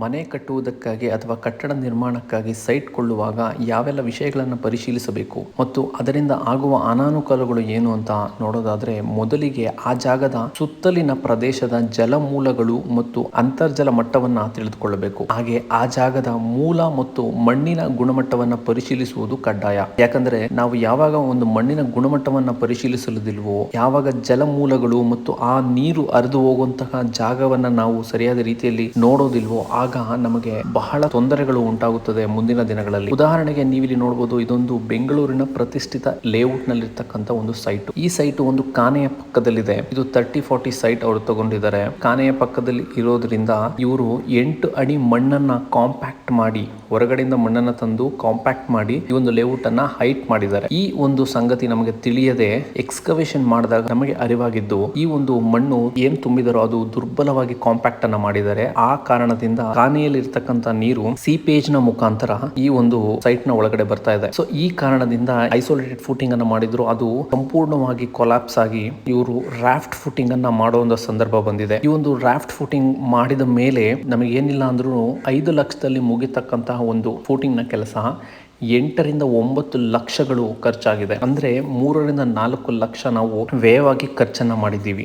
ಮನೆ ಕಟ್ಟುವುದಕ್ಕಾಗಿ ಅಥವಾ ಕಟ್ಟಡ ನಿರ್ಮಾಣಕ್ಕಾಗಿ ಸೈಟ್ ಕೊಳ್ಳುವಾಗ ಯಾವೆಲ್ಲ ವಿಷಯಗಳನ್ನು ಪರಿಶೀಲಿಸಬೇಕು ಮತ್ತು ಅದರಿಂದ ಆಗುವ ಅನಾನುಕೂಲಗಳು ಏನು ಅಂತ ನೋಡೋದಾದ್ರೆ ಮೊದಲಿಗೆ ಆ ಜಾಗದ ಸುತ್ತಲಿನ ಪ್ರದೇಶದ ಜಲಮೂಲಗಳು ಮತ್ತು ಅಂತರ್ಜಲ ಮಟ್ಟವನ್ನ ತಿಳಿದುಕೊಳ್ಳಬೇಕು. ಹಾಗೆ ಆ ಜಾಗದ ಮೂಲ ಮತ್ತು ಮಣ್ಣಿನ ಗುಣಮಟ್ಟವನ್ನ ಪರಿಶೀಲಿಸುವುದು ಕಡ್ಡಾಯ. ಯಾಕಂದ್ರೆ ನಾವು ಯಾವಾಗ ಒಂದು ಮಣ್ಣಿನ ಗುಣಮಟ್ಟವನ್ನ ಪರಿಶೀಲಿಸಲುದಿಲ್ವೋ, ಯಾವಾಗ ಜಲಮೂಲಗಳು ಮತ್ತು ಆ ನೀರು ಹರಿದು ಹೋಗುವಂತಹ ಜಾಗವನ್ನ ನಾವು ಸರಿಯಾದ ರೀತಿಯಲ್ಲಿ ನೋಡೋದಿಲ್ವೋ ಆಗ ನಮಗೆ ಬಹಳ ತೊಂದರೆಗಳು ಉಂಟಾಗುತ್ತದೆ ಮುಂದಿನ ದಿನಗಳಲ್ಲಿ. ಉದಾಹರಣೆಗೆ ನೀವಿಲ್ಲಿ ನೋಡಬಹುದು ಇದೊಂದು ಬೆಂಗಳೂರಿನ ಪ್ರತಿಷ್ಠಿತ ಲೇಔಟ್ ನಲ್ಲಿರ್ತಕ್ಕಂಥ ಒಂದು ಸೈಟ್. ಈ ಸೈಟ್ ಒಂದು ಕಾನೆಯ ಪಕ್ಕದಲ್ಲಿದೆ. ಇದು ತರ್ಟಿ ಫಾರ್ಟಿ ಸೈಟ್ ಅವರು ತಗೊಂಡಿದ್ದಾರೆ. ಕಾನೆಯ ಪಕ್ಕದಲ್ಲಿ ಇರೋದ್ರಿಂದ ಇವರು ಎಂಟು ಅಡಿ ಮಣ್ಣನ್ನ ಕಾಂಪ್ಯಾಕ್ಟ್ ಮಾಡಿ, ಹೊರಗಡೆಯಿಂದ ಮಣ್ಣನ್ನ ತಂದು ಕಾಂಪ್ಯಾಕ್ಟ್ ಮಾಡಿ ಈ ಒಂದು ಲೇಔಟ್ ಅನ್ನ ಹೈಟ್ ಮಾಡಿದ್ದಾರೆ. ಈ ಒಂದು ಸಂಗತಿ ನಮಗೆ ತಿಳಿಯದೆ ಎಕ್ಸ್ಕವೇಷನ್ ಮಾಡಿದಾಗ ನಮಗೆ ಅರಿವಾಗಿದ್ದು, ಈ ಒಂದು ಮಣ್ಣು ಏನ್ ತುಂಬಿದರೋ ಅದು ದುರ್ಬಲವಾಗಿ ಕಾಂಪ್ಯಾಕ್ಟ್ ಅನ್ನ ಮಾಡಿದ್ದಾರೆ. ಆ ಕಾರಣದಿಂದ ಕಾನೆಯಲ್ಲಿ ಇರ್ತಕ್ಕಂಥ ನೀರು ಸೀಪೇಜ್ನ ಮುಖಾಂತರ ಈ ಒಂದು ಸೈಟ್ನ ಒಳಗಡೆ ಬರ್ತಾ ಇದೆ. ಸೊ ಈ ಕಾರಣದಿಂದ ಐಸೋಲೇಟೆಡ್ ಫುಟಿಂಗ್ ಅನ್ನ ಮಾಡಿದ್ರು. ಅದು ಸಂಪೂರ್ಣವಾಗಿ ಕೊಲಾಪ್ಸ್ ಆಗಿ ಇವರು ರಾಫ್ಟ್ ಫುಟಿಂಗ್ ಅನ್ನ ಮಾಡುವಂತಹ ಸಂದರ್ಭ ಬಂದಿದೆ. ಈ ಒಂದು ರಾಫ್ಟ್ ಫುಟಿಂಗ್ ಮಾಡಿದ ಮೇಲೆ ನಮಗೆ ಏನಿಲ್ಲ ಅಂದ್ರೂ ಐದು ಲಕ್ಷದಲ್ಲಿ ಮುಗಿತಕ್ಕಂತಹ ಒಂದು ಫುಟಿಂಗ್ನ ಕೆಲಸ ಎಂಟರಿಂದ ಒಂಬತ್ತು ಲಕ್ಷಗಳು ಖರ್ಚಾಗಿದೆ. ಅಂದ್ರೆ ಮೂರರಿಂದ ನಾಲ್ಕು ಲಕ್ಷ ನಾವು ವ್ಯಯವಾಗಿ ಖರ್ಚನ್ನ ಮಾಡಿದ್ದೀವಿ.